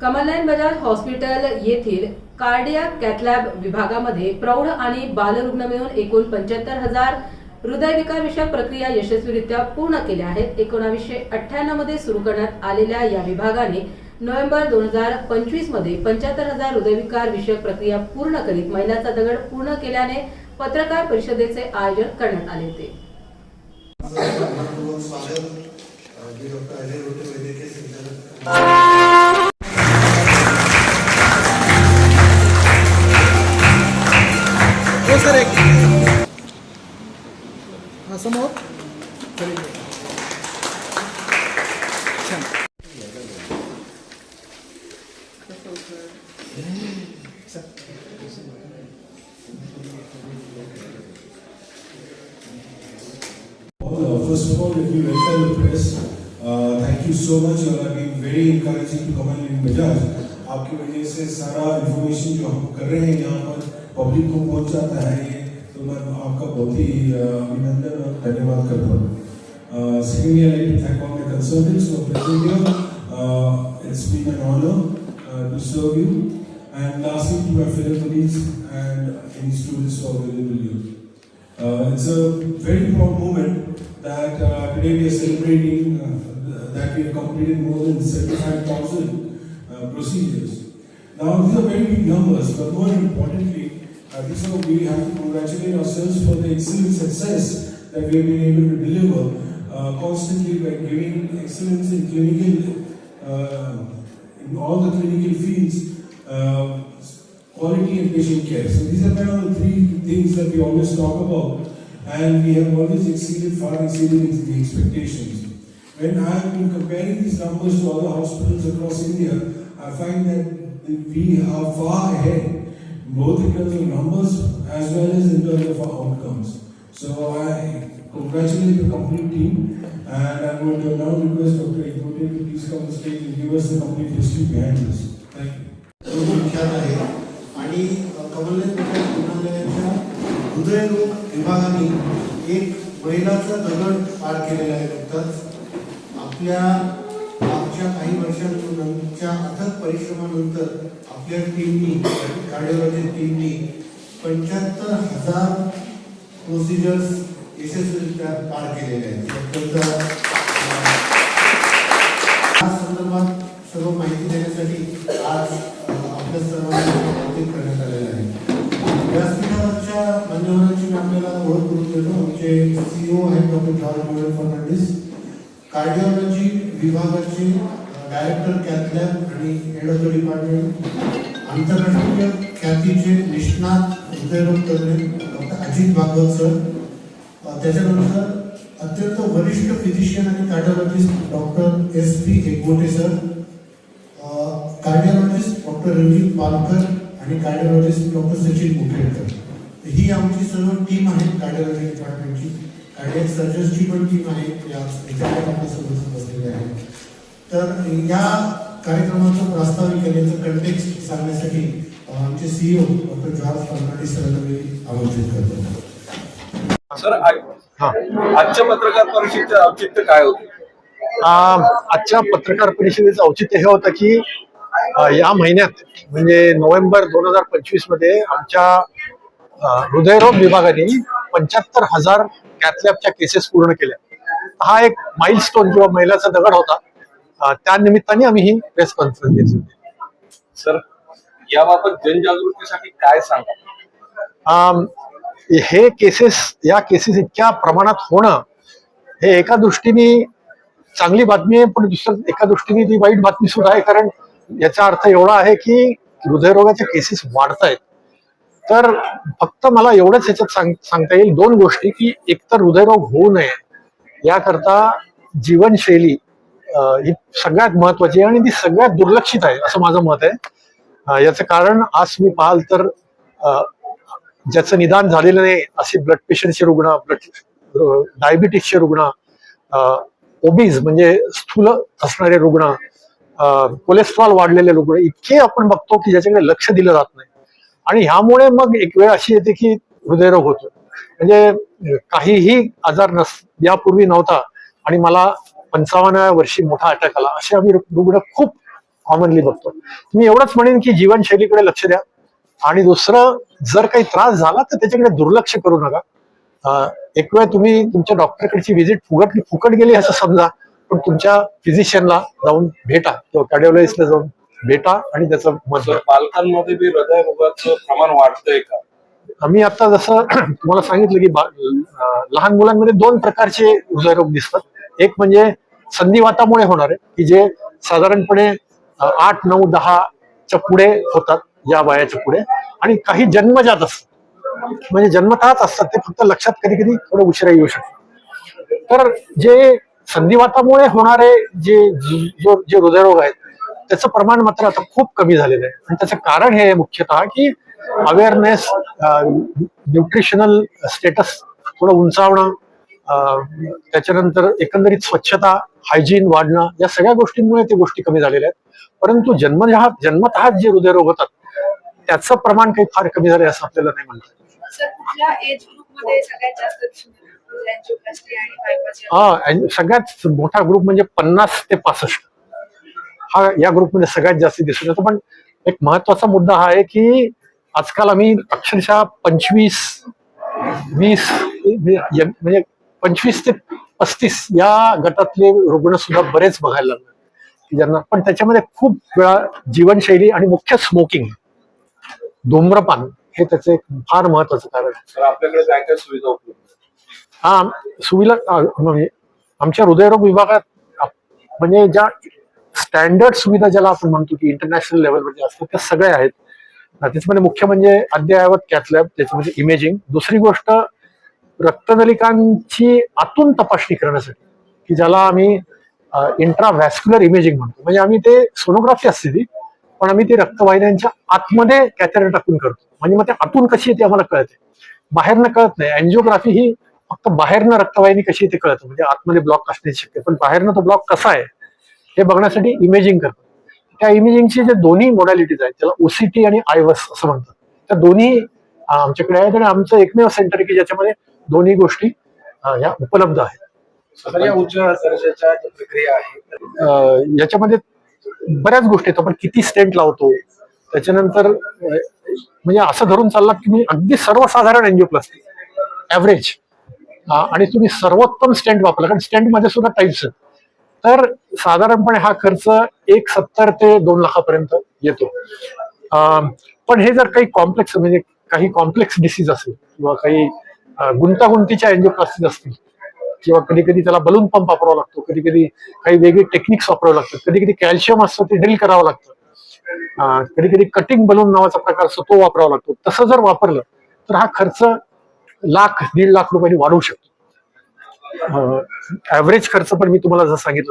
कमलनयन Bajaj hospital येथील cardiac cath lab विभागामध्ये प्रौढ आणि बालरुग्ण मिळून एकूण पंच्याहत्तर हजार हृदयविकार विषयक प्रक्रिया यशस्वीरित्या पूर्ण केल्या आहेत. एकोणावीसशे अठ्ठ्याण्णवमध्ये सुरू करण्यात आलेल्या या विभागाने नोव्हेंबर दोन हजार पंचवीसमध्ये पंच्याहत्तर हजार हृदयविकार विषयक प्रक्रिया पूर्ण करीत महिलाचा दगड पूर्ण केल्याने पत्रकार परिषदेचे आयोजन करण्यात आले होते. First of all, let me welcome the press. Uh, Thank you so much. You have been very encouraging to Kamal in Bajaj. आपकी वजह से सारा इन्फॉर्मेशन जो हम कर रहे हैं यहाँ पर पब्लिक को पहुँच है ये तो मैं आपका बहुत ही uh, अभिनंदन और धन्यवाद करता हूँ Uh, Secondly, I'd like to thank all my consultants who are present here. Uh, It's uh, to serve you. And lastly, to my fellow colleagues and any students who are available here. Uh, it's a very proud moment that uh, today we are celebrating uh, that we have completed more than 75,000 uh, procedures. Now, these are very big numbers, but more importantly, uh, are, we have to congratulate ourselves for the excellent success that we have been able to deliver uh, constantly by giving excellence in clinical, in all the clinical fields. Uh, quality and patient care. So these are kind of the three things that we always talk about, and we have always exceeded, far exceeded the expectations. When I have been comparing these numbers to other hospitals across India, I find that we are far ahead, both in terms of numbers as well as in terms of our outcomes. So I congratulate the complete team, and I'm going to now request Dr. Ikmote to please come on stage and give us the complete history behind this. Thank you. खूप विख्यात आहे आणि कमलनाथ रुग्णालयाच्या हृदयरोग विभागाने एक बैलाचा दगड पार केलेला आहे नुकताच आपल्या मागच्या काही वर्षांच्या अथक परिश्रमानंतर आपल्या टीमनी कार्डिओलॉजी टीमनी पंच्याहत्तर हजार प्रोसिजर्स यशस्वीरित्या पार केलेले आहेत. अत्यंत या संदर्भात सर्व माहिती देण्यासाठी आज आपल्या सर्वांना आमंत्रित करण्यात आलेलं आहे. व्यासपीठावरच्या मान्यवरांची मी आपल्याला ओळख करून देतो. आमचे सीईओ आहेत डॉक्टर जॉर्ज फर्नांडिस. कार्डिओलॉजी विभागाचे डायरेक्टर कॅथलॅब आणि हेड ऑफ द डिपार्टमेंट. आंतरराष्ट्रीय ख्यातीचे निष्णात हृदयरोग तज्ज्ञ डॉक्टर अजित भागवत सर. त्याच्यानंतर अत्यंत वरिष्ठ फिजिशियन आणि cardiologist doctor S P Ekbote sir cardiologist doctor Ranjit Palkar आणि कार्डिओलॉजिस्ट डॉक्टर सचिन मुखेडकर. ही आमची सर्व टीम आहे कार्डिओलॉजी डिपार्टमेंटची कार्डियक सर्जन्सची पण टीम आहे या आपल्यासोबत बसलेली आहे. तर या कार्यक्रमाचं प्रास्ताविक याचं कंटेक्स्ट सांगण्यासाठी आमचे सीईओ डॉक्टर जॉर्ज फर्नांडिस सरांना मी आमंत्रित करतो. सर आजच्या पत्रकार परिषदेचं औचित्य काय होतं? आजच्या पत्रकार परिषदेचं औचित्य हे होतं की या महिन्यात म्हणजे नोव्हेंबर दोन हजार पंचवीसमध्ये आमच्या हृदयरोग विभागाने पंच्याहत्तर हजार कॅथलॅबच्या केसेस पूर्ण केल्या. हा एक माइलस्टोन किंवा मैलाचा दगड होता. त्या निमित्ताने आम्ही ही प्रेस कॉन्फरन्स घेतली होती. सर याबाबत जनजागृतीसाठी काय सांगा? हे केसेस या केसेस इतक्या प्रमाणात होणं हे एका दृष्टीने चांगली बातमी आहे पण दुसऱ्या एका दृष्टीने ती वाईट बातमी सुद्धा आहे कारण याचा अर्थ एवढा आहे की हृदयरोगाच्या केसेस वाढत आहेत तर फक्त मला एवढंच ह्याच्यात सांग सांगता येईल दोन गोष्टी की एकतर हृदयरोग होऊ नये याकरता जीवनशैली ही सगळ्यात महत्वाची आहे आणि ती सगळ्यात दुर्लक्षित आहे असं माझं मत आहे. याचं कारण आज तुम्ही पाहाल तर ज्याचं निदान झालेलं नाही असे ब्लड प्रेशरचे रुग्ण ब्लड डायबिटीसचे रुग्ण ओबीज म्हणजे स्थूल असणारे रुग्ण कोलेस्ट्रॉल वाढलेले रुग्ण इतके आपण बघतो की ज्याच्याकडे लक्ष दिलं जात नाही. आणि ह्यामुळे मग एक वेळ अशी येते की हृदयरोग होतो म्हणजे काहीही आजार नस यापूर्वी नव्हता आणि मला पंचावन्नव्या वर्षी मोठा अटॅक आला असे आम्ही रुग्ण खूप कॉमनली बघतो. मी एवढंच म्हणेन की जीवनशैलीकडे लक्ष द्या. आणि दुसरं जर काही त्रास झाला तर त्याच्याकडे दुर्लक्ष करू नका. एक वेळ तुम्ही तुमच्या डॉक्टरकडची व्हिजिट फुकट फुकट गेली असं समजा पण तुमच्या फिजिशियनला जाऊन भेटा किंवा कार्डिओलॉजिस्टला जाऊन भेटा आणि त्याचं मत बी हृदयरोगाचं प्रमाण वाढतंय का? आम्ही आता जसं तुम्हाला सांगितलं की लहान मुलांमध्ये दोन प्रकारचे हृदयरोग दिसतात. एक म्हणजे संधिवातामुळे होणारे की जे साधारणपणे आठ नऊ दहाच्या पुढे होतात. या वयाच्या पुढे. आणि काही जन्मजात असतात. म्हणजे जन्मतःच असतात ते फक्त लक्षात कधी कधी थोडं उशिरा येऊ शकतात तर जे संधिवातामुळे होणारे जे जे- जो जे हृदयरोग आहेत त्याचं प्रमाण मात्र आता खूप कमी झालेलं आहे. आणि त्याचं कारण हे आहे मुख्यतः की अवेअरनेस न्यूट्रिशनल स्टेटस थोडं उंचावणं त्याच्यानंतर एकंदरीत स्वच्छता हायजीन वाढणं या सगळ्या गोष्टींमुळे ते गोष्टी कमी झालेल्या आहेत. परंतु जन्मजहा जन्मतः जे हृदयरोग होतात त्याचं प्रमाण काही फार कमी झालं असं आपल्याला नाही म्हणता येत. सर कुठल्या एज ग्रुपमध्ये सगळ्यात जास्त दिसून येतं अँजिओप्लास्टी आणि bypass या? हा सगळ्यात मोठा ग्रुप म्हणजे पन्नास ते पासष्ट. हा या ग्रुपमध्ये सगळ्यात जास्त दिसून येतो. पण एक महत्त्वाचा मुद्दा हा आहे की आजकाल आम्ही अक्षरशः पंचवीस वीस म्हणजे पंचवीस ते पस्तीस या गटातले रुग्ण सुद्धा बरेच बघायला लागले. ज्यांना पण त्याच्यामध्ये खूप वेळा जीवनशैली आणि मुख्य स्मोकिंग धूम्रपान हे त्याचं एक फार महत्वाचं कारण आहे. आपल्याकडे काय काय सुविधा उपलब्ध? हा सुविधा म्हणजे आमच्या हृदयरोग विभागात म्हणजे ज्या स्टँडर्ड सुविधा ज्याला आपण म्हणतो की इंटरनॅशनल लेवलवर असतात त्या सगळ्या आहेत. त्याच्यामध्ये मुख्य म्हणजे अद्ययावत कॅथलॅब त्याच्यामध्ये इमेजिंग दुसरी गोष्ट रक्तनलिकांची आतून तपासणी करण्यासाठी की ज्याला आम्ही इंट्राव्हॅस्क्युलर इमेजिंग म्हणतो. म्हणजे आम्ही ते सोनोग्राफी असते ती पण आम्ही ते रक्तवाहिन्यांच्या आतमध्ये कॅथेटर टाकून करतो. म्हणजे मग ते आतून कशी आहे ते आम्हाला कळते. बाहेरनं कळत नाही. अँजिओग्राफी ही फक्त बाहेरनं रक्तवाहिनी कशी आहे ते कळतं. म्हणजे आतमध्ये ब्लॉक असण्याची शक्य पण बाहेरनं तो ब्लॉक कसा आहे हे बघण्यासाठी इमेजिंग करतात त्या इमेजिंगचे जे दोन्ही मोडॅलिटीज आहेत त्याला ओसीटी आणि आयवस असं म्हणतात. त्या दोन्ही आमच्याकडे आहेत आणि आमचं एकमेव सेंटर की ज्याच्यामध्ये दोन्ही गोष्टी ह्या उपलब्ध आहेत. याच्यामध्ये बऱ्याच गोष्टी आहेत आपण किती स्टेंट लावतो त्याच्यानंतर म्हणजे असं धरून चाललात की मी अगदी सर्वसाधारण एनजिओप्लास्टी ऍव्हरेज आणि तुम्ही सर्वोत्तम स्टेंट वापरला कारण स्टेंटमध्ये सुद्धा टाईप्स आहेत. तर साधारणपणे हा खर्च एक सत्तर ते दोन लाखापर्यंत येतो. पण हे जर काही कॉम्प्लेक्स म्हणजे काही कॉम्प्लेक्स डिसीज असेल किंवा काही गुंतागुंतीच्या गुंतागुंतीच्या एनजिओप्लास्टीज असतील किंवा कधी कधी त्याला बलून पंप वापरावा लागतो कधी कधी काही वेगळी टेक्निक्स वापरावे लागतात कधी कधी कॅल्शियम असतं ते ड्रिल करावं लागतं. कधी कधी कटिंग बलून नावाचा प्रकार असतो तो वापरावा लागतो. तसं जर वापरलं तर हा खर्च लाख दीड लाख रुपयांनी वाढवू शकतो. ऍव्हरेज खर्च पण मी तुम्हाला जर सांगितलं